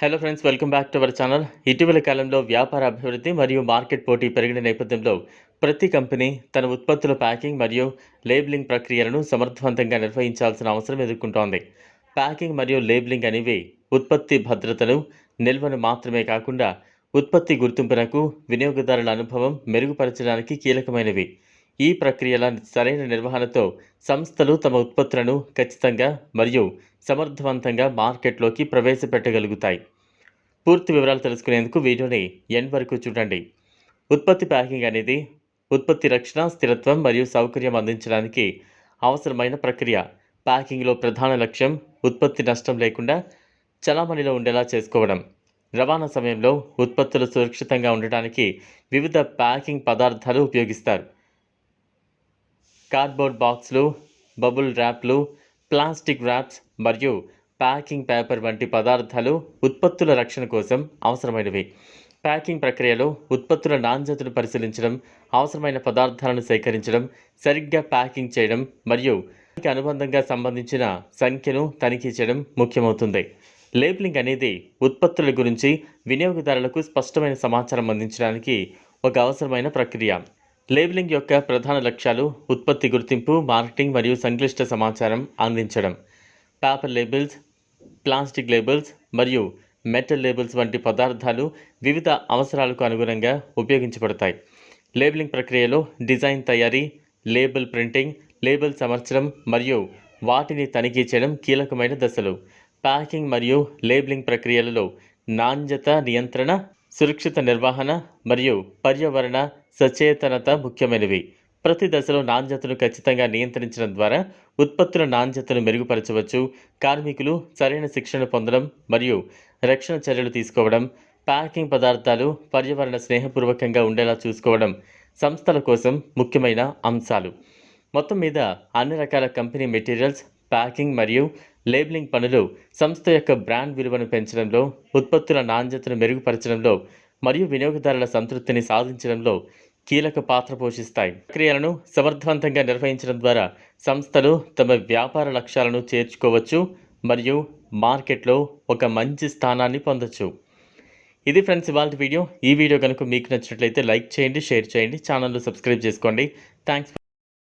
Hello friends welcome back to our channel ఇటీవల కాలంలో వ్యాపార అభివృద్ధి మరియు మార్కెట్ పోటీ పెరిగిన నేపథ్యంలో ప్రతి కంపెనీ తన ఉత్పత్తుల ప్యాకింగ్ మరియు లేబులింగ్ ప్రక్రియలను సమర్థవంతంగా నిర్వహించాల్సిన అవసరం ఎదుర్కొంటోంది. ప్యాకింగ్ మరియు లేబులింగ్ అనేవి ఉత్పత్తి భద్రతను నిల్వను మాత్రమే కాకుండా ఉత్పత్తి గుర్తింపునకు వినియోగదారుల అనుభవం మెరుగుపరచడానికి కీలకమైనవి. ఈ ప్రక్రియల సరైన నిర్వహణతో సంస్థలు తమ ఉత్పత్తులను ఖచ్చితంగా మరియు సమర్థవంతంగా మార్కెట్లోకి ప్రవేశపెట్టగలుగుతాయి. పూర్తి వివరాలు తెలుసుకునేందుకు వీడియోని ఎండ్ వరకు చూడండి. ఉత్పత్తి ప్యాకింగ్ అనేది ఉత్పత్తి రక్షణ స్థిరత్వం మరియు సౌకర్యం అందించడానికి అవసరమైన ప్రక్రియ. ప్యాకింగ్లో ప్రధాన లక్ష్యం ఉత్పత్తి నష్టం లేకుండా చలామణిలో ఉండేలా చేసుకోవడం. రవాణా సమయంలో ఉత్పత్తులు సురక్షితంగా ఉండటానికి వివిధ ప్యాకింగ్ పదార్థాలు ఉపయోగిస్తారు. కార్డ్బోర్డ్ బాక్స్లు బబుల్ ర్యాప్లు ప్లాస్టిక్ ర్యాప్స్ మరియు ప్యాకింగ్ పేపర్ వంటి పదార్థాలు ఉత్పత్తుల రక్షణ కోసం అవసరమైనవి. ప్యాకింగ్ ప్రక్రియలో ఉత్పత్తుల నాణ్యతను పరిశీలించడం అవసరమైన పదార్థాలను సేకరించడం సరిగ్గా ప్యాకింగ్ చేయడం మరియు దానికి అనుబంధంగా సంబంధించిన సంఖ్యను తనిఖీ చేయడం ముఖ్యమవుతుంది. లేబులింగ్ అనేది ఉత్పత్తుల గురించి వినియోగదారులకు స్పష్టమైన సమాచారం అందించడానికి ఒక అవసరమైన ప్రక్రియ. లేబులింగ్ యొక్క ప్రధాన లక్ష్యాలు ఉత్పత్తి గుర్తింపు మార్కెటింగ్ మరియు సంక్లిష్ట సమాచారం అందించడం. పేపర్ లేబుల్స్ ప్లాస్టిక్ లేబుల్స్ మరియు మెటల్ లేబుల్స్ వంటి పదార్థాలు వివిధ అవసరాలకు అనుగుణంగా ఉపయోగించబడతాయి. లేబులింగ్ ప్రక్రియలో డిజైన్ తయారీ లేబుల్ ప్రింటింగ్ లేబుల్ అమర్చడం మరియు వాటిని తనిఖీ చేయడం కీలకమైన దశలు. ప్యాకింగ్ మరియు లేబులింగ్ ప్రక్రియలలో నాణ్యత నియంత్రణ సురక్షిత నిర్వహణ మరియు పర్యావరణ సచేతనత ముఖ్యమైనవి. ప్రతి దశలో నాణ్యతను ఖచ్చితంగా నియంత్రించడం ద్వారా ఉత్పత్తుల నాణ్యతను మెరుగుపరచవచ్చు. కార్మికులు సరైన శిక్షణ పొందడం మరియు రక్షణ చర్యలు తీసుకోవడం ప్యాకింగ్ పదార్థాలు పర్యావరణ స్నేహపూర్వకంగా ఉండేలా చూసుకోవడం సంస్థల కోసం ముఖ్యమైన అంశాలు. మొత్తం మీద అన్ని రకాల కంపెనీ మెటీరియల్స్ ప్యాకింగ్ మరియు లేబులింగ్ పనులు సంస్థ యొక్క బ్రాండ్ విలువను పెంచడంలో ఉత్పత్తుల నాణ్యతను మెరుగుపరచడంలో మరియు వినియోగదారుల సంతృప్తిని సాధించడంలో కీలక పాత్ర పోషిస్తాయి. ప్రక్రియలను సమర్థవంతంగా నిర్వహించడం ద్వారా సంస్థలు తమ వ్యాపార లక్ష్యాలను చేర్చుకోవచ్చు మరియు మార్కెట్లో ఒక మంచి స్థానాన్ని పొందొచ్చు. ఇది ఫ్రెండ్స్ ఇవాళ వీడియో. ఈ వీడియో కనుక మీకు నచ్చినట్లయితే లైక్ చేయండి షేర్ చేయండి ఛానల్ను సబ్స్క్రైబ్ చేసుకోండి. థ్యాంక్స్